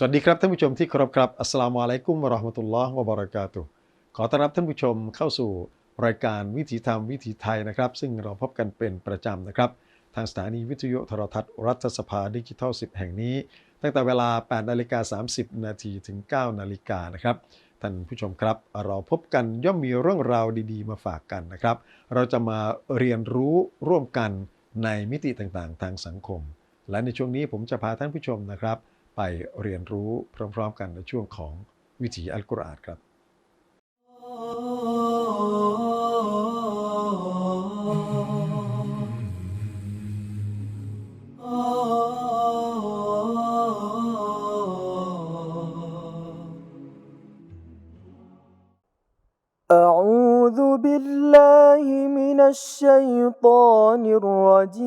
สวัสดีครับท่านผู้ชมที่เคารพครับอัสลามุอะลัยกุมวะราะห์มะตุลลอฮ์วะบะเราะกาตุขอต้อนรับท่านผู้ชมเข้าสู่รายการวิถีธรรมวิถีไทยนะครับ ซึ่งเราพบกันเป็นประจำนะครับ ทางสถานีวิทยุโทรทัศน์รัฐสภาดิจิทัล 10 แห่งนี้ ตั้งแต่เวลา 8 นาฬิกา 30 นาทีถึง 9 นาฬิกานะครับท่านผู้ชมครับ เราพบกันย่อมมีเรื่องราวดีๆ มาฝากกันนะครับ เราจะมาเรียนรู้ร่วมกันในมิติต่างๆ ทางสังคม และในช่วงนี้ผมจะพาท่านผู้ชมนะครับ ไปเรียนรู้พร้อมๆ กันในช่วงของวิถีอัลกุรอานครับ أعوذ بالله من الشيطان الرجيم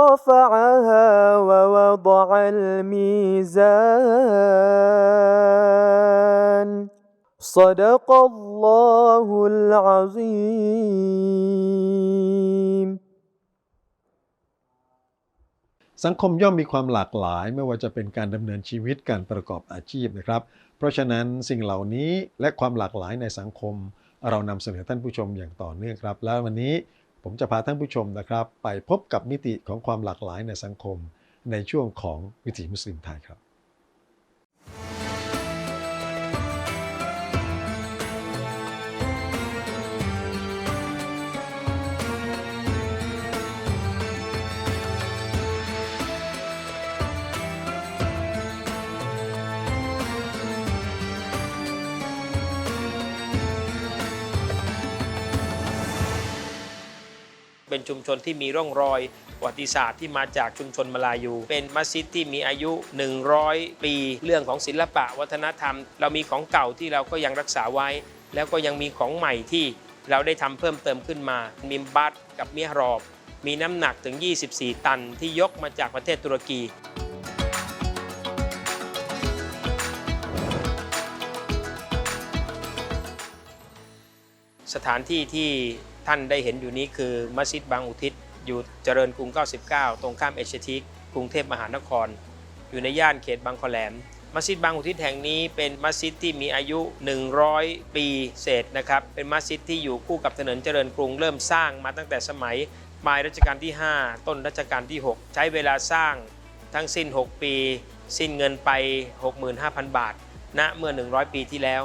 رفعها ووضع الميزان صدق الله العظيم สังคมย่อมมีความหลากหลายไม่ว่าจะเป็นการดำเนินชีวิตการประกอบอาชีพนะครับ เพราะฉะนั้นสิ่งเหล่านี้และความหลากหลายในสังคม เรานำเสนอท่านผู้ชมอย่างต่อเนื่องครับ แล้ววันนี้ ผมจะพาท่านผู้ชมนะครับ ไปพบกับมิติของความหลากหลายในสังคม ในช่วงของวิถีมุสลิมไทยครับ เป็นชุมชนที่มีร่องรอยประวัติศาสตร์ที่มาจากชุมชนมาลายู เป็นมัสยิดที่มีอายุ 100 ปี เรื่องของศิลปะวัฒนธรรม เรามีของเก่าที่เราก็ยังรักษาไว้ แล้วก็ยังมีของใหม่ที่เราได้ทำเพิ่มเติมขึ้นมา มิมบัตกับเมียรอบ มีน้ำหนักถึง 24 ตันที่ยกมาจากประเทศตุรกีสถานที่ที่ ท่านได้เห็นอยู่นี้คือมัสยิดบางอุทิศ อยู่เจริญกรุง 99 ตรงข้ามเอชทิกกรุงเทพมหานคร อยู่ในย่านเขตบางคอแหลม มัสยิดบางอุทิศแห่งนี้เป็นมัสยิดที่มีอายุ 100 ปีเศษนะครับ เป็นมัสยิดที่อยู่คู่กับถนนเจริญกรุงเริ่มสร้างมาตั้งแต่สมัยปลายรัชกาลที่ 5 ต้นรัชกาลที่ 6 ใช้เวลาสร้างทั้งสิ้น 6 ปี สิ้นเงินไป 65,000 บาทณเมื่อ 100 ปีที่แล้ว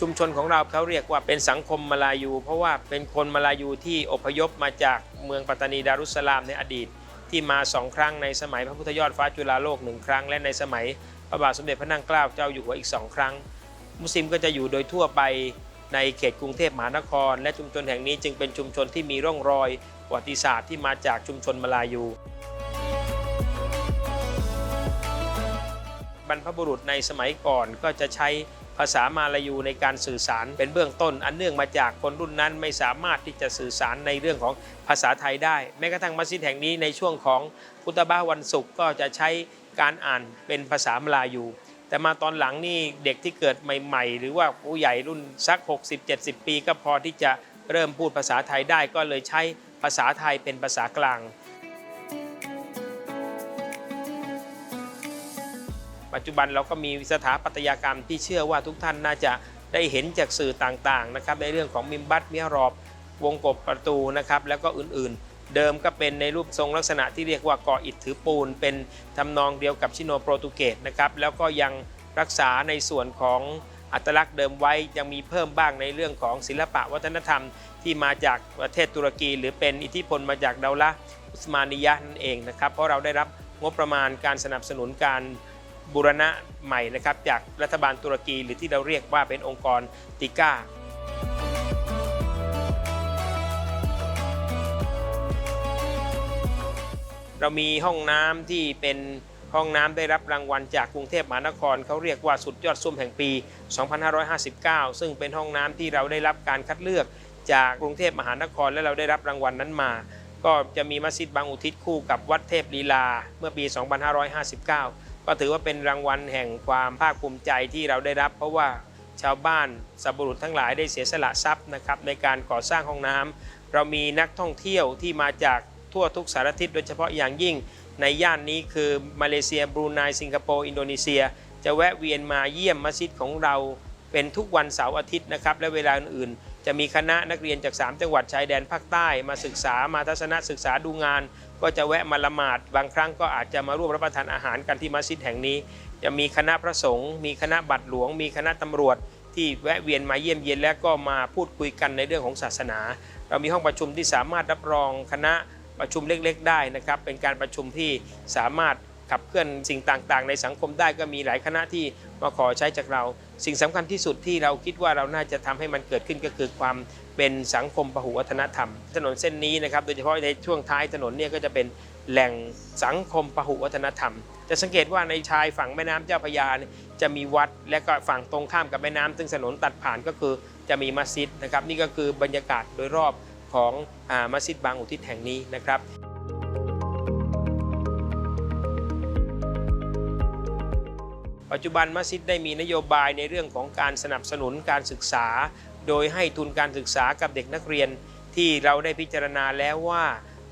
ชุมชนของเราเขาเรียกว่าเป็นสังคมมาลายู เพราะว่าเป็นคนมาลายูที่อพยพมาจากเมืองปัตตานีดารุสสลามในอดีต ที่มาสองครั้งในสมัยพระพุทธยอดฟ้าจุฬาโลกหนึ่งครั้ง และในสมัยพระบาทสมเด็จพระนั่งเกล้าเจ้าอยู่หัวอีกสองครั้ง มุสลิมก็จะอยู่โดยทั่วไปในเขตกรุงเทพมหานคร และชุมชนแห่งนี้จึงเป็นชุมชนที่มีร่องรอยประวัติศาสตร์ที่มาจากชุมชนมาลายูบรรพบุรุษในสมัยก่อนก็จะใช้ ภาษามาลายูในการสื่อสารเป็นเบื้องต้น อันเนื่องมาจากคนรุ่นนั้นไม่สามารถที่จะสื่อสารในเรื่องของภาษาไทยได้ แม้กระทั่งมัสยิดแห่งนี้ในช่วงของพุทธบ้าวันศุกร์ก็จะใช้การอ่านเป็นภาษามลายู แต่มาตอนหลังนี่เด็กที่เกิดใหม่ ๆ หรือว่าผู้ใหญ่รุ่นสัก 60-70 ปี ก็พอที่จะเริ่มพูดภาษาไทยได้ก็เลยใช้ภาษาไทยเป็นภาษากลาง ปัจจุบันเราก็มีสถาปัตยกรรมที่เชื่อว่าทุกท่านน่าจะได้เห็นจากสื่อต่างๆนะครับในเรื่องของมิมบัตมิรอบ วงกบประตูนะครับแล้วก็อื่นๆ เดิมก็เป็นในรูปทรงลักษณะที่เรียกว่าก่ออิฐถือปูน เป็นทำนองเดียวกับชิโนโปรตุเกสนะครับแล้วก็ยังรักษาในส่วนของอัตลักษณ์เดิมไว้ยังมีเพิ่มบ้างในเรื่องของศิลปะวัฒนธรรม ที่มาจากประเทศตุรกี หรือเป็นอิทธิพลมาจากเดาละอุสมานียะนั่นเองนะครับเพราะเราได้รับงบประมาณการสนับสนุนการ บูรณะใหม่นะครับจากรัฐบาลตุรกีหรือที่เราเรียกว่าเป็นองค์กรติก้าเรามีห้องน้ำที่เป็นห้องน้ำได้รับรางวัลจากกรุงเทพมหานครเขาเรียกว่าสุดยอดส้วมแห่งปี 2559 ซึ่งเป็นห้องน้ำที่เราได้รับการคัดเลือกจากกรุงเทพมหานครและเราได้รับรางวัลนั้นมา ก็จะมีมัสยิดบางอุทิศคู่กับวัดเทพลีลาเมื่อปี 2559 ก็ถือว่าเป็นรางวัลแห่งความภาคภูมิใจที่เราได้รับ เพราะว่าชาวบ้านสับรุษทั้งหลายได้เสียสละทรัพย์นะครับในการก่อสร้างห้องน้ำเรามีนักท่องเที่ยวที่มาจากทั่วทุกสารทิศโดยเฉพาะอย่างยิ่ง ในย่านนี้คือมาเลเซียบรูไนสิงคโปร์อินโดนีเซีย จะแวะเวียนมาเยี่ยมมัสยิดของเราเป็นทุกวันเสาร์อาทิตย์นะครับและเวลาอื่นๆ จะมีคณะนักเรียนจาก 3 จังหวัดชายแดนภาคใต้มาศึกษามาทัศนศึกษาดูงาน ก็จะแวะมาละหมาด บางครั้งก็อาจจะมาร่วมรับประทานอาหารกันที่มัสยิดแห่งนี้ จะมีคณะพระสงฆ์มีคณะบัตรหลวง มีคณะตำรวจ ที่แวะเวียนมาเยี่ยมเยียนและก็มาพูดคุยกันในเรื่องของศาสนา เรามีห้องประชุมที่สามารถรับรองคณะประชุมเล็ก ๆ ได้นะครับ เป็นการประชุมที่สามารถ ขับเคลื่อนสิ่งต่างๆ ในสังคมได้ก็มีหลายคณะที่มาขอใช้จากเรา สิ่งสำคัญที่สุดที่เราคิดว่าเราน่าจะทำให้มันเกิดขึ้นก็คือความเป็นสังคมพหุวัฒนธรรม ถนนเส้นนี้นะครับโดยเฉพาะในช่วงท้ายถนนเนี่ยก็จะเป็นแหล่งสังคมพหุวัฒนธรรม จะสังเกตว่าในชายฝั่งแม่น้ำเจ้าพระยาจะมีวัด และก็ฝั่งตรงข้ามกับแม่น้ำซึ่งถนนตัดผ่านก็คือจะมีมัสยิดนะครับนี่ก็คือบรรยากาศโดยรอบของอมัสยิดบางอุทิศแห่งนี้นะครับ ปัจจุบันมัสยิดได้มีนโยบายในเรื่องของการสนับสนุนการศึกษา โดยให้ทุนการศึกษากับเด็กนักเรียน ที่เราได้พิจารณาแล้วว่า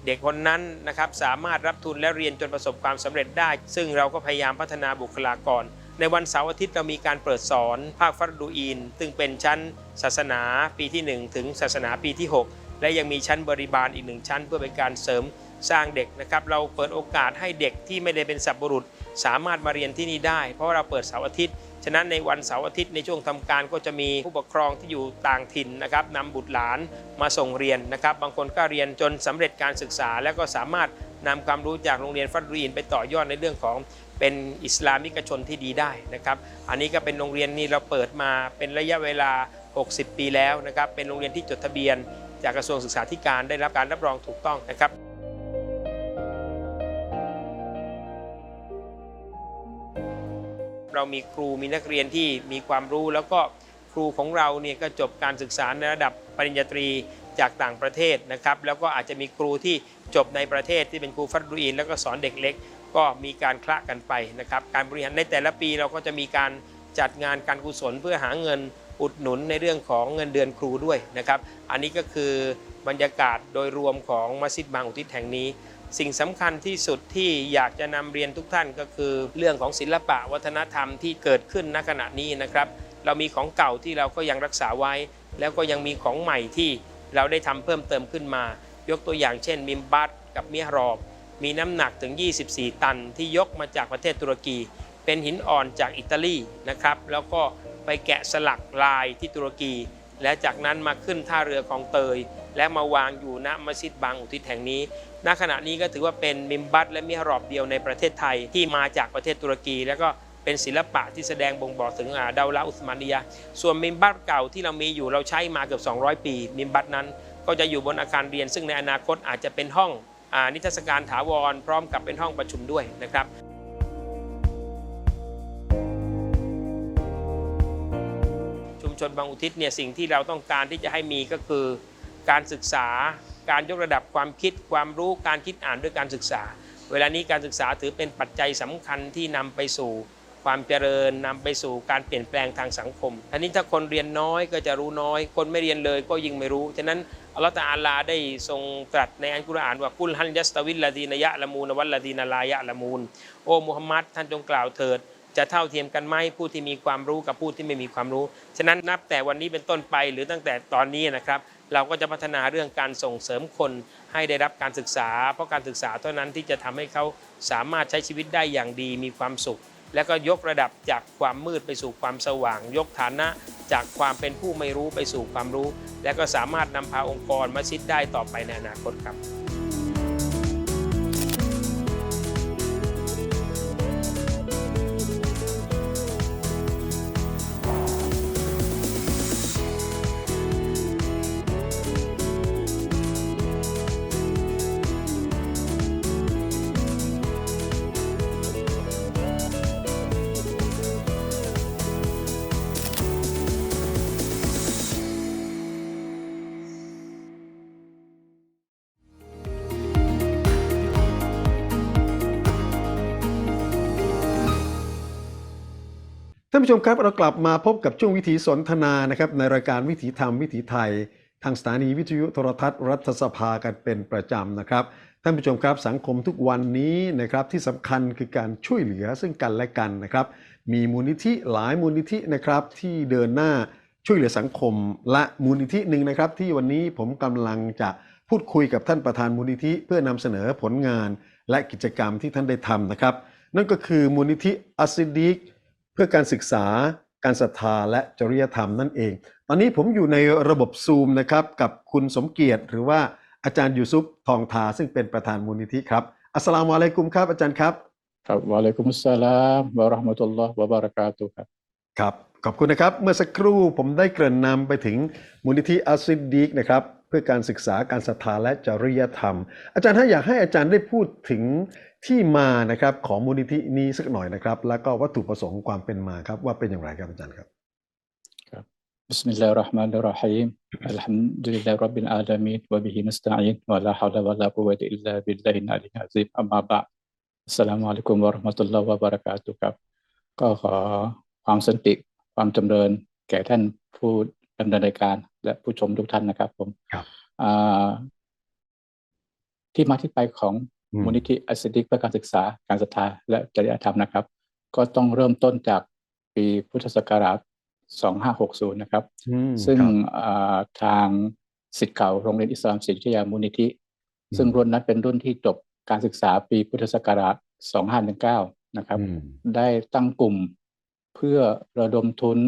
เด็กคนนั้นนะครับสามารถรับทุนและเรียนจนประสบความสำเร็จได้ ซึ่งเราก็พยายามพัฒนาบุคลากร ในวันเสาร์อาทิตย์เรามีการเปิดสอนภาคฟัรดูอีนซึ่งเป็นชั้นศาสนาปีที่ 1 ถึงศาสนาปีที่ 6 และยังมีชั้นบริบาลอีกหนึ่งชั้น เพื่อเป็นการเสริมสร้างเด็กนะครับเราเปิดโอกาสให้เด็กที่ไม่ได้เป็นสับบุรุษ สามารถมาเรียนที่นี่ได้ เพราะเราเปิดเสาร์อาทิตย์ ฉะนั้นในวันเสาร์อาทิตย์ในช่วงทำการก็จะมีผู้ปกครองที่อยู่ต่างถิ่นนะครับนำบุตรหลานมาส่งเรียนนะครับ บางคนก็เรียนจนสำเร็จการศึกษา แล้วก็สามารถนำความรู้จากโรงเรียนฟัดรีนไปต่อยอดในเรื่องของเป็นอิสลามิกชนที่ดีได้นะครับ อันนี้ก็เป็นโรงเรียนนี้เราเปิดมาเป็นระยะเวลา 60 ปีแล้วนะครับ เป็นโรงเรียนที่จดทะเบียน จากกระทรวงศึกษาธิการได้รับการรับรองถูกต้องนะครับ เรามีครูมีนักเรียนที่มีความรู้ แล้วก็ครูของเราเนี่ยก็จบการศึกษาในระดับปริญญาตรีจากต่างประเทศนะครับแล้วก็อาจจะมีครูที่จบในประเทศที่เป็นครูฟัดรูอิน แล้วก็สอนเด็กเล็ก ก็มีการคละกันไปนะครับการบริหารในแต่ละปีเราก็จะมีการจัดงานการกุศลเพื่อหาเงินอุดหนุนในเรื่องของเงินเดือนครูด้วยนะครับ อันนี้ก็คือบรรยากาศโดยรวมของมัสยิดบางอุทิศแห่งนี้ สิ่งสำคัญที่สุดที่อยากจะนำเรียนทุกท่านก็คือ เรื่องของศิลปะวัฒนธรรมที่เกิดขึ้นณขณะนี้นะครับ เรามีของเก่าที่เราก็ยังรักษาไว้ แล้วก็ยังมีของใหม่ที่เราได้ทำเพิ่มเติมขึ้นมา ยกตัวอย่างเช่น มิมบัตกับมิฮรอบ มีน้ำหนักถึง 24 ตัน ที่ยกมาจากประเทศตุรกี เป็นหินอ่อนจากอิตาลีนะครับแล้วก็ไปแกะสลักลายที่ตุรกี และจากนั้นมาขึ้นท่าเรือของเตย และมาวางอยู่ณมัสยิดบางอุทิศแห่งนี้ ณขณะนี้ก็ถือว่าเป็นมิมบัตและมิฮรอบเดียวในประเทศไทยที่มาจากประเทศตุรกี แล้วก็เป็นศิลปะที่แสดงบ่งบอกถึงอาดาวละอุสมานีย ส่วนมิมบัตเก่าที่เรามีอยู่เราใช้มาเกือบ 200 ปี มิมบัตนั้นก็จะอยู่บนอาคารเรียน ซึ่งในอนาคตอาจจะเป็นห้องอนิทรรศการถาวร พร้อมกับเป็นห้องประชุมด้วยนะครับชุมชนบางอุทิศเนี่ยสิ่งที่เราต้องการที่จะให้มีก็คือการศึกษา การยกระดับความคิดความรู้การคิดอ่านด้วยการศึกษา เวลานี้การศึกษาถือเป็นปัจจัยสำคัญที่นำไปสู่ความเจริญนำไปสู่การเปลี่ยนแปลงทางสังคมทีนี้ถ้าคนเรียนน้อยก็จะรู้น้อย คนไม่เรียนเลยก็ยิ่งไม่รู้ ฉะนั้นอัลลอฮฺตะอาลาได้ทรงตรัสในอัลกุรอานว่ากุลฮันยัสตวิลลาดีนยะละมูนวัลลาดีนลายะละมูนโอ้มุฮัมมัดท่านจงกล่าวเถิด จะเท่าเทียมกันไหมผู้ที่มีความรู้กับผู้ที่ไม่มีความรู้ ฉะนั้นนับแต่วันนี้เป็นต้นไปหรือตั้งแต่ตอนนี้นะครับ เราก็จะพัฒนาเรื่องการส่งเสริมคนให้ได้รับการศึกษา เพราะการศึกษาเท่านั้นที่จะทำให้เขาสามารถใช้ชีวิตได้อย่างดีมีความสุข และก็ยกระดับจากความมืดไปสู่ความสว่าง ยกฐานะจากความเป็นผู้ไม่รู้ไปสู่ความรู้ และก็สามารถนำพาองค์กรมาชิดได้ต่อไปในอนาคตครับ ท่านผู้ชมครับเรากลับมาพบกับช่วงวิถีสนทนานะครับในรายการวิถีธรรมวิถีไทย ทางสถานีวิทยุโทรทัศน์รัฐสภากันเป็นประจำนะครับท่านผู้ชมครับสังคมทุกวันนี้นะครับที่สำคัญคือการช่วยเหลือซึ่งกันและกันนะครับ มีมูลนิธิหลายมูลนิธินะครับที่เดินหน้าช่วยเหลือสังคมและมูลนิธิหนึ่งนะครับ ที่วันนี้ผมกำลังจะพูดคุยกับท่านประธานมูลนิธิ เพื่อนำเสนอผลงานและกิจกรรมที่ท่านได้ทำนะครับ นั่นก็คือมูลนิธิอัสซิดิก เพื่อการศึกษาการศรัทธาและจริยธรรมนั่นเอง ตอนนี้ผมอยู่ในระบบซูมนะครับกับคุณสมเกียรติ หรือว่าอาจารย์ยูซุปทองทาซึ่งเป็นประธานมูลนิธิครับอัสสลามุอะลัยกุมครับอาจารย์ครับครับวะอะลัยกุมุสสลามวะเราะห์มะตุลลอฮ์วะบะเราะกาตุฮ์ครับครับ ขอบคุณนะครับ เมื่อสักครู่ผมได้เกริ่นนำไปถึงมูลนิธิอัสซิดดีกนะครับเพื่อการศึกษาการศรัทธาและจริยธรรม อาจารย์ถ้าอยากให้อาจารย์ได้พูดถึงที่มานะครับของมูลนิธินี้สักหน่อยนะครับ แล้วก็วัตถุประสงค์ความเป็นมาครับว่าเป็นอย่างไรครับอาจารย์ครับบิสมิลลาฮิรเราะห์มานิรเราะฮีมอัลฮัมดุลิลลาฮิร็อบบิลอาลามีนวะบิฮินัสตะอีนวะลาฮาละวะลากุวะตะอิลลาบิลลาฮิลอาลียะซีมอัมมาบะดอัสสลามุอะลัยกุมวะเราะห์มะตุลลอฮ์วะบะเราะกาตุฮ์ครับก็ขอความสันติความจำเริญแก่ท่านผู้ดำเนินรายการ และผู้ชมทุกท่านนะครับ ผมครับอ่าที่มาที่ไปของอืมมูลนิธิอัสซิดิกเพื่อการศึกษาการศรัทธาและจริยธรรมนะครับ ก็ต้องเริ่มต้นจากปีพุทธศักราช 2560 นะครับอืมซึ่งครับอ่าทางสิทธิ์เก่าโรงเรียนอิสลามศรีอยุธยามูลนิธิ ซึ่งรุ่นนั้นเป็นรุ่นที่จบการศึกษาปีพุทธศักราช 2519 นะครับอืมได้ตั้งกลุ่มเพื่อระดมทุน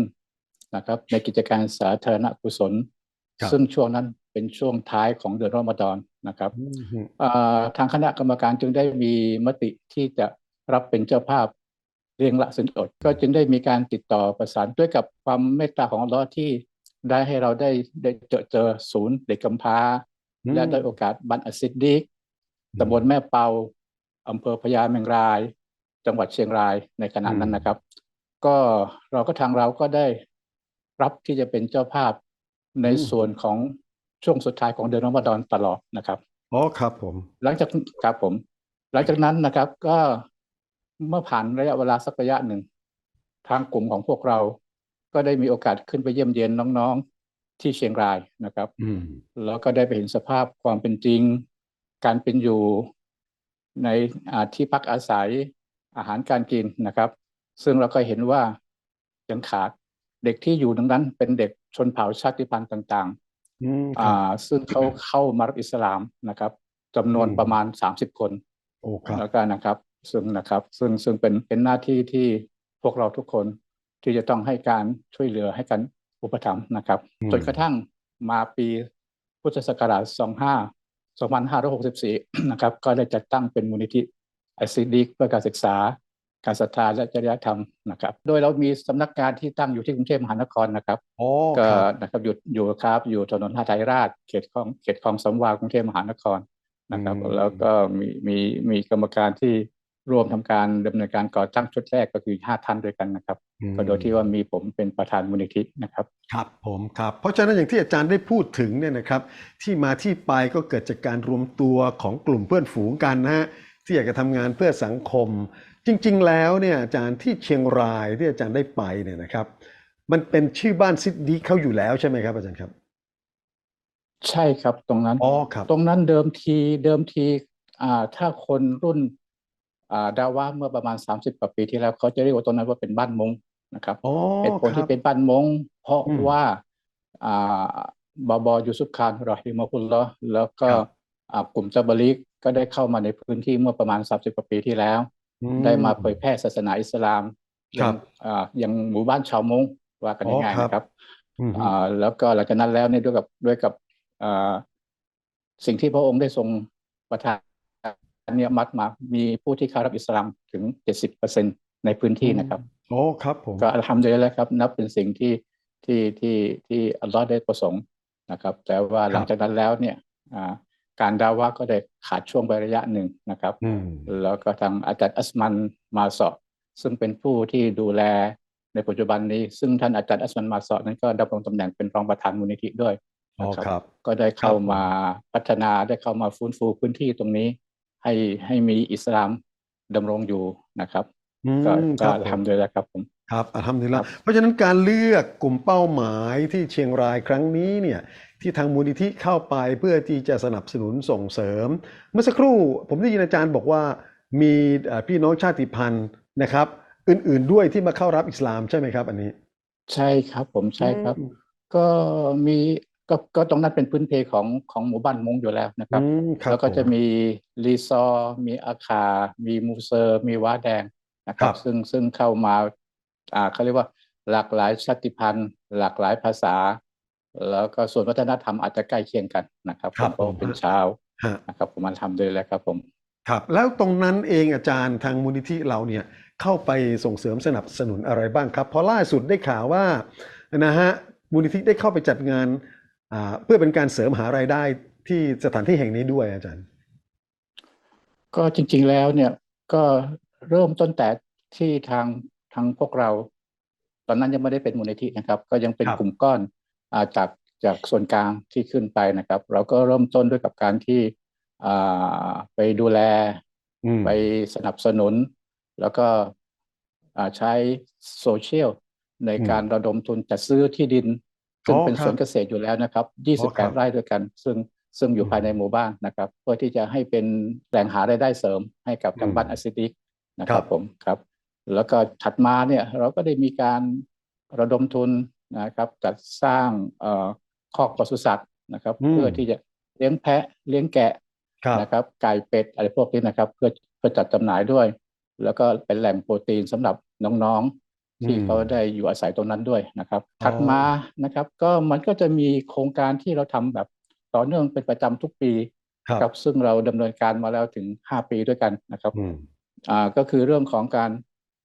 นะครับในกิจการสาธารณกุศลครับซึ่งช่วงนั้นเป็นช่วงท้ายของเดือนรอมฎอนนะครับอืมอ่าทางคณะกรรมการจึงได้มีมติที่จะรับเป็นเจ้าภาพเรียงละสินอด ก็จึงได้มีการติดต่อประสานด้วยกับความเมตตาของอัลเลอฮ์ที่ได้ให้เราได้ได้เจอเจอศูนย์เด็กกำพร้าอืมและได้โอกาสบันอัสซิดดิกตำบลแม่เปาอำเภอพญาเมงราย จังหวัดเชียงรายในขณะนั้นนะครับ ก็เราก็ทางเราก็ได้ รับที่จะเป็นเจ้าภาพในส่วนของช่วงสุดท้ายของเดือนรอมฎอนตลอดนะครับอ๋อครับผม หลังจากครับผม หลังจากนั้นนะครับ ก็เมื่อผ่านระยะเวลาสักระยะหนึ่ง ทางกลุ่มของพวกเรา ก็ได้มีโอกาสขึ้นไปเยี่ยมเยียนน้องๆที่เชียงรายนะครับอืมแล้วก็ได้ไปเห็นสภาพความเป็นจริง การเป็นอยู่ในอ่าที่พักอาศัยอาหารการกินนะครับ ซึ่งเราก็เห็นว่ายังขาด เด็กที่อยู่ตรงนั้น เป็นเด็กชนเผ่าชาติพันธุ์ต่างอืมๆครับอ่า ซึ่งเขาเข้ามารับอิสลามนะครับจำนวนอืมประมาณ30คนโอ้ครับแล้วก็นะครับ ซึ่งนะครับ ซึ่งซึ่งเป็นเป็นหน้าที่ที่พวกเราทุกคนที่จะต้องให้การช่วยเหลือให้การอุปถัมภ์นะครับอืมจนกระทั่งมาปีพุทธศักราช 25 2564 นะครับ ก็ได้จัดตั้งเป็นมูลนิธิไอซีดีเพื่อการศึกษา การศรัทธาและจริยธรรมนะครับ โดยเรามีสำนักงานที่ตั้งอยู่ที่กรุงเทพมหานครนะครับอ๋อก็ครับนะครับอยู่อยู่ครับอยู่ถนนหาไทยราชเขตคลองเขตคลองสำวากรุงเทพมหานครนะครับอืมแล้วก็มีมีมีกรรมการที่ร่วมทำการดำเนินการก่อตั้งชุดแรกก็คือห้าท่านด้วยกันนะครับอืมก็โดยที่ว่ามีผมเป็นประธานมูลนิธินะครับ ครับผมครับ เพราะฉะนั้นอย่างที่อาจารย์ได้พูดถึงเนี่ยนะครับ ที่มาที่ไปก็เกิดจากการรวมตัวของกลุ่มเพื่อนฝูงกันนะฮะที่อยากจะทำงานเพื่อสังคม จริง ๆ แล้วเนี่ยอาจารย์ที่เชียงรายที่อาจารย์ได้ไปเนี่ยนะครับ มันเป็นชื่อบ้านซิดดีเขาอยู่แล้วใช่ไหมครับ อาจารย์ครับ ใช่ครับตรงนั้นอ๋อครับ ตรงนั้นเดิมทีเดิมทีอ่าถ้าคนรุ่นอ่าดาว่าเมื่อประมาณ 30กว่าปีที่แล้วเขาจะเรียกว่าตรงนั้นว่าเป็นบ้านมงนะครับอ๋อเหตุผลครัที่บเป็นบ้านมง เพราะอืมว่าอ่าบอบอยูซุฟคานรอฮิมะฮุลลอฮ์แล้วก็ครับอ่ากลุ่มจับลิกก็ได้เข้ามาในพื้นที่เมื่อประมาณ 30กว่าปีที่แล้วอื ได้มาเผยแพร่ศาสนาอิสลามครับยังอ่ายังหมู่บ้านชาวมงว่ากันอ๋อง่ายครับๆนะครับอืมอ่าแล้วก็หลังจากนั้นแล้วเนี่ยด้วยกับด้วยกับอ่าสิ่งที่พระองค์ได้ทรงประทานเนี่ยมัดมามีผู้ที่เข้ารับอิสลามถึง70%ในพื้นที่นะครับโอ้ครับผมก็อัลฮัมดุลิลละห์ครับ นับเป็นสิ่งที่ที่ที่ที่อัลลอฮ์ได้ประสงค์นะครับ แต่ว่าหลังจากนั้นแล้วเนี่ยอ่า การดาวะก็ได้ขาดช่วงไประยะหนึ่งนะครับอืมแล้วก็ทางอาจารย์อัสมันมาเสาะซึ่งเป็นผู้ที่ดูแลในปัจจุบันนี้ ซึ่งท่านอาจารย์อัสมันมาเสาะนั้นก็ดำรงตำแหน่งเป็นรองประธานมูลนิธิด้วยอ๋อนะครับครับ ก็ได้เข้าครับผมมาพัฒนาได้เข้ามาฟื้นฟูพื้นที่ตรงนี้ ให้ให้มีอิสลามดำรงอยู่นะครับอืมก็คก็รับอัลผฮัมมดุลิลละห์ครับผม ครับอัลฮัมดุลิลละครัห์บเพราะฉะนั้นการเลือกกลุ่มเป้าหมายที่เชียงรายครั้งนี้เนี่ยที่ทางมูลนิธิเข้าไปเพื่อที่จะสนับสนุนส่งเสริม เมื่อสักครู่ผมได้ยินอาจารย์บอกว่ามีเอ่อพี่น้องชาติพันธุ์นะครับ อื่นๆด้วยที่มาเข้ารับอิสลามใช่ไหมครับ อันนี้ ใช่ครับผมใช่ครับอืมก็มีก็ก็ตรงนั้นเป็นพื้นเพของของหมู่บ้านมงอยู่แล้วนะครับอืมครับแล้วก็จะผมมีรีซอร์มีอาคา มีมูเซอร์ มีว้าแดงนะครับครับซึ่งซึ่งเข้ามา อ่าเขาเรียกว่าหลากหลายชาติพันธุ์ หลากหลายภาษา แล้วก็ส่วนวัฒนธรรมอาจจะใกล้เคียงกันนะครับครับเพราะผมเป็นชาวฮะนะครับผมมาทำด้วยแล้วครับผมครับแล้วตรงนั้นเองอาจารย์ทางมูลนิธิเราเนี่ยเข้าไปส่งเสริมสนับสนุนอะไรบ้างครับ เพราะล่าสุดได้ข่าวว่านะฮะมูลนิธิได้เข้าไปจัดงานอ่าเพื่อเป็นการเสริมหารายได้ที่สถานที่แห่งนี้ด้วยอาจารย์ ก็จริงๆแล้วเนี่ยก็เริ่มต้นแต่ที่ทาง ทางพวกเรา ตอนนั้นยังไม่ได้เป็นมูลนิธินะครับ ก็ยังเป็นครับกลุ่มก้อนอ่าจากจากส่วนกลางที่ขึ้นไปนะครับ เราก็เริ่มต้นด้วยกับการที่อ่าไปดูแลอืมไปสนับสนุน แล้วก็อ่าใช้โซเชียลในอืมการระดมทุนจัดซื้อที่ดิน ซึ่งอ๋อเป็นครับสวนเกษตรอยู่แล้วนะครับอ๋อครับ 28 ไร่ด้วยกัน ซึ่งซึ่งอยู่อืมภายในหมู่บ้านนะครับ เพื่อที่จะให้เป็นแหล่งหารายได้เสริมให้กับทางอืมบ้านอาซิติกนะคครัรับบผมครับ แล้วก็ถัดมาเนี่ยเราก็ได้มีการระดมทุนนะครับจัดสร้างเอ่อคอกปศุสัตว์นะครับอืมเพื่อที่จะเลี้ยงแพะเลี้ยงแกะครับนะครับ ไก่เป็ดอะไรพวกนี้นะครับ เพื่อเพื่อจัดจำหน่ายด้วย แล้วก็เป็นแหล่งโปรตีนสำหรับน้องๆ ที่อืมเขาได้อยู่อาศัยตรงนั้นด้วยนะครับอ๋อถัดมานะครับ ก็มันก็จะมีโครงการที่เราทำแบบต่อเนื่องเป็นประจำทุกปีครับครับซึ่งเราดำเนินการมาแล้วถึง 5 ปีด้วยกันนะครับอืมอ่าก็คือเรื่องของการ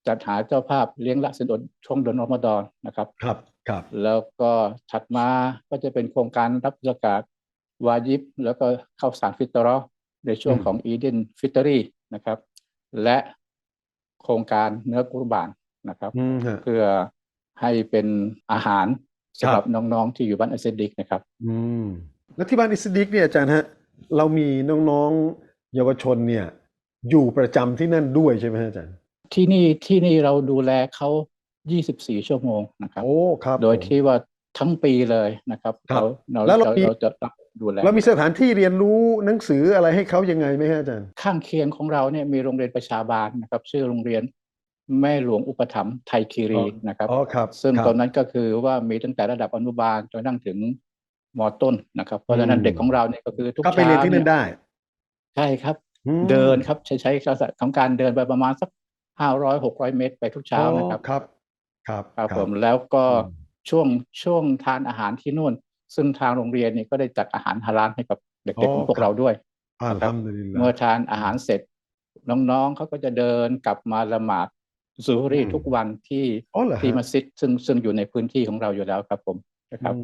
จัดหาเจ้าภาพเลี้ยงละสินอดช่วงเดือนรอมฎอนนะครับ ครับครับ แล้วก็ถัดมาก็จะเป็นโครงการรับประกาศวาญิบ แล้วก็เข้าสารฟิตรอในช่วงอืมของอีดินฟิตรีนะครับ และโครงการเนื้อกุรบานนะครับอืมฮะเพื่อให้เป็นอาหารครัสำบหรับน้องๆที่อยู่บ้านอัสเซดิกนะครับอืมแล้วที่บ้านอิสดิกเนี่ยอาจารย์ฮะเรามีน้องๆเยาวชนเนี่ย อยู่ประจำที่นั่นด้วยใช่ไหมฮะอาจารย์ ที่นี่ที่นี่เราดูแลเขา 24 ชั่วโมงนะครับ โอ้ครับ โดยผมที่ว่าทั้งปีเลยนะครับครับเราเราแล้วเราจะมีเราจะรับดูแลเรามีสถานที่เรียนรู้หนังสืออะไรให้เขายังไงไหมฮะอาจารย์ ข้างเคียงของเราเนี่ยมีโรงเรียนประชาบาลนะครับ ชื่อโรงเรียนแม่หลวงอุปถัมภ์ไทยคีรีอ๋อนะครับอ๋อครับ ซึ่งครับตอนนั้นก็คือว่ามีตั้งแต่ระดับอนุบาลจนกระทั่งถึงมต้นนะครับ เพราะฉะนั้นอืมเด็กของเราเนี่ยก็คือทุกก็ไปเรียนที่นั่นเช้าได้ ใช่ครับอืมเดินครับใช้ใช้ลักษณะของการเดินไปประมาณสัก ห้าร้อยหกร้อยเมตรไปทุกเช้านะครับอ๋อครับครับครับผมแล้วก็อืมช่วงช่วงทานอาหารที่นู่น ซึ่งทางโรงเรียนเนี่ยก็ได้จัดอาหารฮาลาลให้กับเด็กๆของพวกเราด้วยอัลฮัมดุลิลลาเมื่อห์ทานอาหารเสร็จ น้องๆเขาก็จะเดินกลับมาละหมาดซูฮรีอืมทุกวันที่อ๋อเหรอฮะที่มัสยิดซึ่งซึ่งอยู่ในพื้นที่ของเราอยู่แล้วครับผมนะครับอื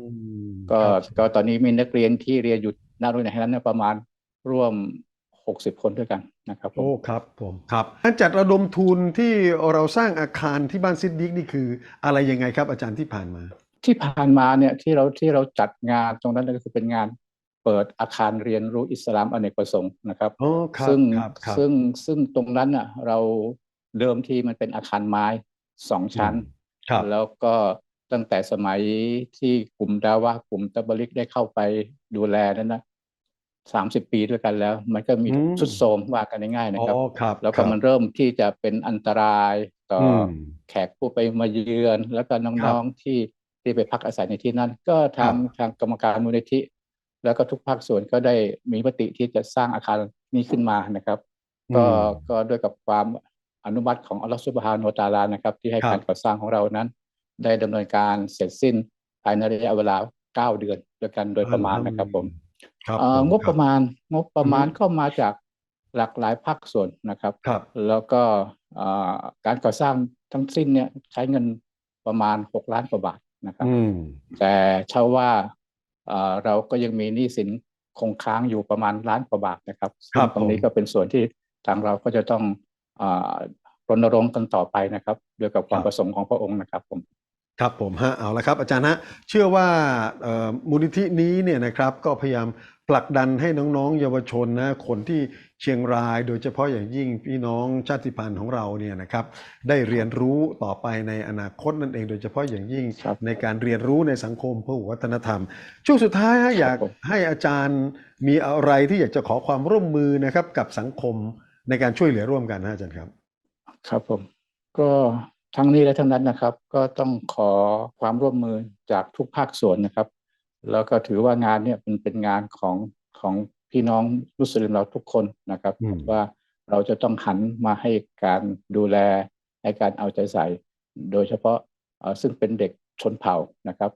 มก็ครับก็ตอนนี้มีนักเรียนที่เรียนอยู่หน้าโรงเรียนแห่งนั้นเนยประมาณร่วม 60 คนด้วยกันนะครับผมโอ้ครับผมครับการจัดระดมทุนที่เราสร้างอาคารที่บ้านซิดดิกนี่คืออะไรยังไงครับอาจารย์ที่ผ่านมา ที่ผ่านมาเนี่ยที่เราที่เราจัดงานตรงนั้นก็คือเป็นงานเปิดอาคารเรียนรู้อิสลามอเนกประสงค์นะครับอ๋อครับซึ่งครับครับซึ่งซึ่งตรงนั้นอะเราเดิมทีมันเป็นอาคารไม้สองชั้นครับแล้วก็ตั้งแต่สมัยที่กลุ่มดาวะกลุ่มตะบลิกได้เข้าไปดูแลนั้นนะ 30ปีด้วยกันแล้ว มันก็มีอืมสุดโทรมว่ากันง่ายๆอ๋นะอครับครับแล้วคก็รับมันเริ่มที่จะเป็นอันตรายต่ออมแขกผู้ไปมาเยือน แล้วก็ครัน้อบงๆที่ที่ไปพักอาศัยในที่นั้น ก็ทางครับทางกรรมการมูลนิธิ แล้วก็ทุกภาคส่วนก็ได้มีมติที่จะสร้างอาคารนี้ขึ้นมานะครับ ก็อืมก็ด้วยกับความอนุมัติของอัลลอฮฺซุบฮานะฮูวะตะอาลานะครับ ที่ให้ครับการก่อสร้างของเรานั้น ได้ดำเนินการเสร็จสิ้นภายในระยะเวลา 9 เดือนด้วยกันโดยประมาณนะครับผมครับเอ่อผม งบประมาณงบประมาณอือฮึก็มาจากหลากหลายภาคส่วนนะครับครับแล้วก็เอ่อการก่อสร้างทั้งสิ้นเนี่ยใช้เงินประมาณ 6 ล้านกว่าบาทนะครับอืมแต่เชื่อว่าเอ่อเราก็ยังมีหนี้สินคงค้างอยู่ประมาณล้านกว่าบาทนะครับครับซึ่งตรงนี้ผมก็เป็นส่วนที่ทางเราก็จะต้องเอ่อรณรงค์กันต่อไปนะครับ ด้วยกับความครับประสงค์ของพระองค์นะครับผม ครับผมฮะเอาละครับอาจารย์ฮะเชื่อว่าเอ่อมูลนิธินี้เนี่ยนะครับก็พยายามผลักดันให้น้องๆ เยาวชนนะคนที่เชียงราย โดยเฉพาะอย่างยิ่งพี่น้องชาติพันธุ์ของเราเนี่ยนะครับได้เรียนรู้ต่อไปในอนาคตนั่นเอง โดยเฉพาะอย่างยิ่งครับในการเรียนรู้ในสังคมพหุวัฒนธรรม ช่วงสุดท้ายฮะอยากผมให้อาจารย์มีอะไรที่อยากจะขอความร่วมมือนะครับกับสังคมในการช่วยเหลือร่วมกันนะอาจารย์ครับ ครับผมก็ ทั้งนี้และทั้งนั้นนะครับ ก็ต้องขอความร่วมมือจากทุกภาคส่วนนะครับ แล้วก็ถือว่างานเนี่ยเป็นเป็นงานของของพี่น้องมุสลิมเราทุกคนนะครับอืมว่าเราจะต้องหันมาให้การดูแลให้การเอาใจใส่ โดยเฉพาะเอ่อซึ่งเป็นเด็กชนเผ่านะครับ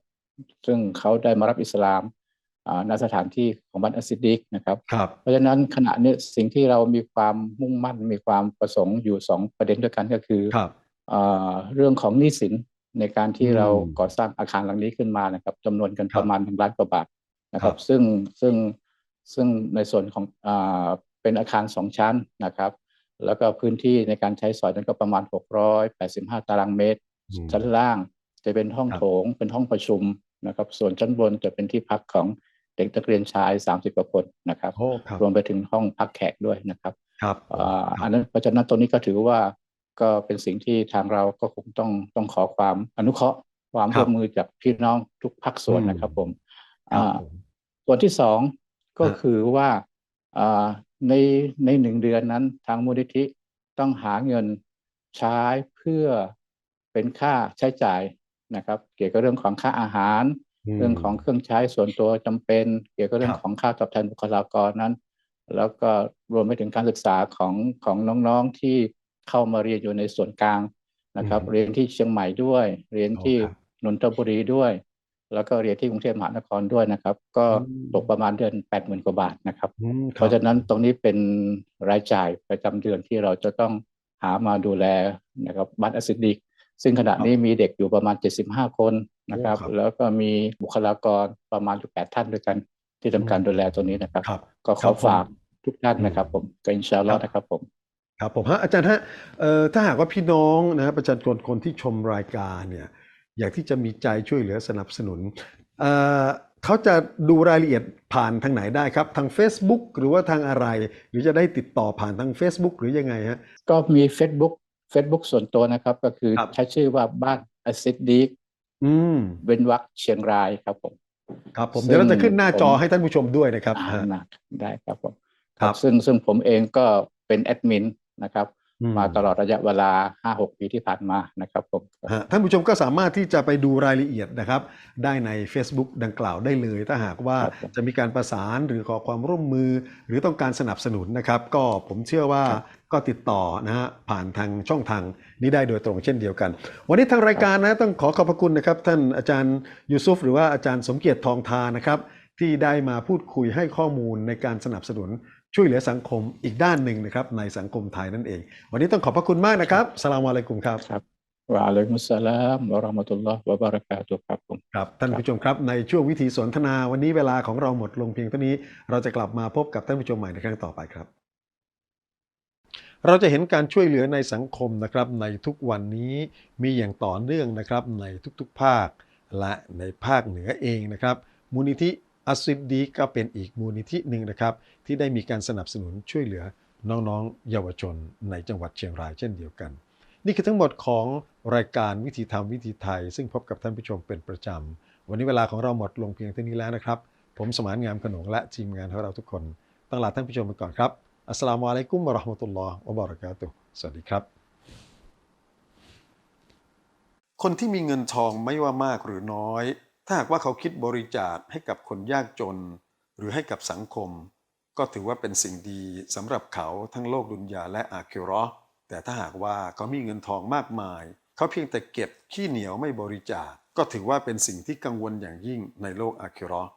ซึ่งเขาได้มารับอิสลามอ่าณสถานที่ของบันอัสซิดดิกนะครับครับ เพราะฉะนั้นขณะนี้สิ่งที่เรามีความมุ่งมั่นมีความประสงค์อยู่สองประเด็นด้วยกันก็คือครับ เอ่อเรื่องของหนี้สินในการที่อืมเราก่อสร้างอาคารหลังนี้ขึ้นมานะครับจำนวนกันครับประมาณหนึ่งล้านกว่าบาทนะครัครับบซึ่งซึ่งซึ่งในส่วนของอ่าเป็นอาคารสองชั้นนะครับ แล้วก็พื้นที่ในการใช้สอยนั้นก็ประมาณ 685 ตารางเมตรอืมชั้นล่างจะเป็นห้องครับโถงเป็นห้องประชุมนะครับ ส่วนชั้นบนจะเป็นที่พักของเด็กนักเรียนชาย 30กว่าคนนะครับโอ้ครับรวมไปถึงห้องพักแขกด้วยนะครับครับอ่าคอัรับนนั้นเพราะฉะนั้นตรงนี้ก็ถือว่า ก็เป็นสิ่งที่ทางเราก็คงต้องต้องขอความอนุเคราะห์ความครับร่วมมือจากพี่น้องทุกภาคส่วนอืมนะครับผมครับอ่าผมส่วนที่สองก็ฮะคือว่าอ่าในในหนึ่งเดือนนั้นทางมูลนิธิต้องหาเงินใช้เพื่อเป็นค่าใช้จ่ายนะครับ เกี่ยวกับเรื่องของค่าอาหารมเรื่องของเครื่องใช้ส่วนตัวจำเป็น เกี่ยวกับเรื่อคงรับของค่าตอบแทนบุคลากรนั้น แล้วก็รวมไปถึงการศึกษาของของน้องๆที่ เข้ามาเรียนอยู่ในส่วนกลางนะครับอืมเรียนที่เชียงใหม่ด้วย เรียนที่อ๋อครับนนทบุรีด้วย แล้วก็เรียนที่กรุงเทพมหานครด้วยนะครับ ก็อืมตกประมาณเดือนแปดหมื่นกว่าบาทนะครับอืมคเพรับราะฉะนั้นตรงนี้เป็นรายจ่ายประจำเดือนที่เราจะต้องหามาดูแลนะครับบัตรอสิดิกซึ่งขณะนี้มีเด็กอยู่ประมาณ 75 คนนะครับโอ้ครับแล้วก็มีบุคลากรประมาณอยู่8ท่านด้วยกัน ที่ทำการดูแลตรงนี้นะครับครับก็ขครัอบผมฝากทุกท่านนะครับผมก็อินชาอัลลอฮ์ครับนะครับผม ครับผมฮะอาจารย์ฮะเอ่อถ้าหากว่าพี่น้องนะฮะประชาชนคนที่ชมรายการเนี่ยอยากที่จะมีใจช่วยเหลือสนับสนุนเอ่อเขาจะดูรายละเอียดผ่านทางไหนได้ครับ ทาง Facebook หรือว่าทางอะไร หรือจะได้ติดต่อผ่านทาง Facebook หรือยังไงฮะก็มี Facebook Facebook ส่วนตัวนะครับ ก็คือครับใช้ชื่อว่าบ้านอสิดดีกอืมเว้นวรรคเชียงรายครับผม ครับผมซึ่งเดี๋ยวเราจะขึ้นหน้าจอผมให้ท่านผู้ชมด้วยนะครับอ่าฮะนะได้ครับผมครับซึ่งซึ่งผมเองก็เป็นแอดมิน นะครับอืมาตลอดระยะเวลา 5-6 ปีที่ผ่านมานะครับผมฮะท่านผู้ชมก็สามารถที่จะไปดูรายละเอียดนะครับ ได้ใน Facebook ดังกล่าวได้เลย ถ้าหากว่าครับผมจะมีการประสานหรือขอความร่วมมือ หรือต้องการสนับสนุนนะครับ ก็ผมเชื่อว่าครับก็ติดต่อนะฮะผ่านทางช่องทางนี้ได้โดยตรงเช่นเดียวกัน วันนี้ทางรายการนะต้องขอขอบพระคุณนะครับ ท่านอาจารย์ยูซุฟหรือว่าอาจารย์สมเกียรติทองทานะครับที่ได้มาพูดคุยให้ข้อมูลในการสนับสนุน ช่วยเหลือสังคมอีกด้านหนึ่งนะครับในสังคมไทยนั่นเอง วันนี้ต้องขอบพระคุณมากนะครับสลามอะลัยกุมครับครับวะอะลัยกุมุสสลามวะเราะห์มะตุลลอฮ์วะบะเราะกาตุฮ์ครับผมครับท่านผู้ชมครับในช่วงวิธีสนทนาวันนี้เวลาของเราหมดลงเพียงเท่านี้ เราจะกลับมาพบกับท่านผู้ชมใหม่ในครั้งต่อไปครับ เราจะเห็นการช่วยเหลือในสังคมนะครับ ในทุกวันนี้มีอย่างต่อเนื่องนะครับในทุกๆภาค และในภาคเหนือเองนะครับ มูลนิธิ อัสซิดดีก็เป็นอีกมูลนิธิหนึ่งนะครับ ที่ได้มีการสนับสนุนช่วยเหลือน้องๆ เยาวชนในจังหวัดเชียงรายเช่นเดียวกัน นี่คือทั้งหมดของรายการวิธีธรรมวิธีไทย ซึ่งพบกับท่านผู้ชมเป็นประจำ วันนี้เวลาของเราหมดลงเพียงเท่านี้แล้วนะครับ ผมสมานงามขนงและทีมงานของเราทุกคนต้องลาท่านผู้ชมไปก่อนครับอัสสลามุอะลัยกุมวะราะห์มะตุลลอฮ์วะบะเราะกาตุสวัสดีครับ คนที่มีเงินทองไม่ว่ามากหรือน้อย ถ้าหากว่าเขาคิดบริจาคให้กับคนยากจน หรือให้กับสังคม ก็ถือว่าเป็นสิ่งดีสำหรับเขาทั้งโลกดุนยาและอาคิราะห์แต่ถ้าหากว่าเขามีเงินทองมากมาย เขาเพียงแต่เก็บขี้เหนียวไม่บริจาค ก็ถือว่าเป็นสิ่งที่กังวลอย่างยิ่งในโลกอาคิราะห์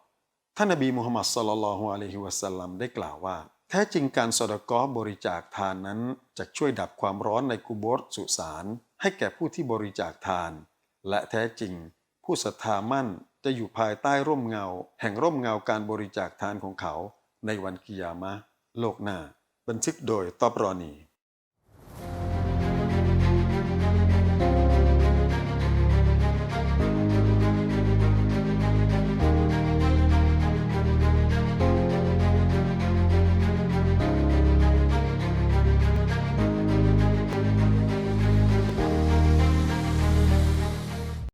ท่านนบีมูฮัมมัดสลลัลฮุอะลัยฮิวะสัลลัมได้กล่าวว่า แท้จริงการสอดกาะห์บริจาคทานนั้น จะช่วยดับความร้อนในกุโบรสุสานให้แก่ผู้ที่บริจาคทาน และแท้จริง ผู้ศรัทธามั่นจะอยู่ภายใต้ร่มเงา แห่งร่มเงาการบริจาคทานของเขาในวันกิยามะห์โลกหน้า บันทึกโดยตอบรอนี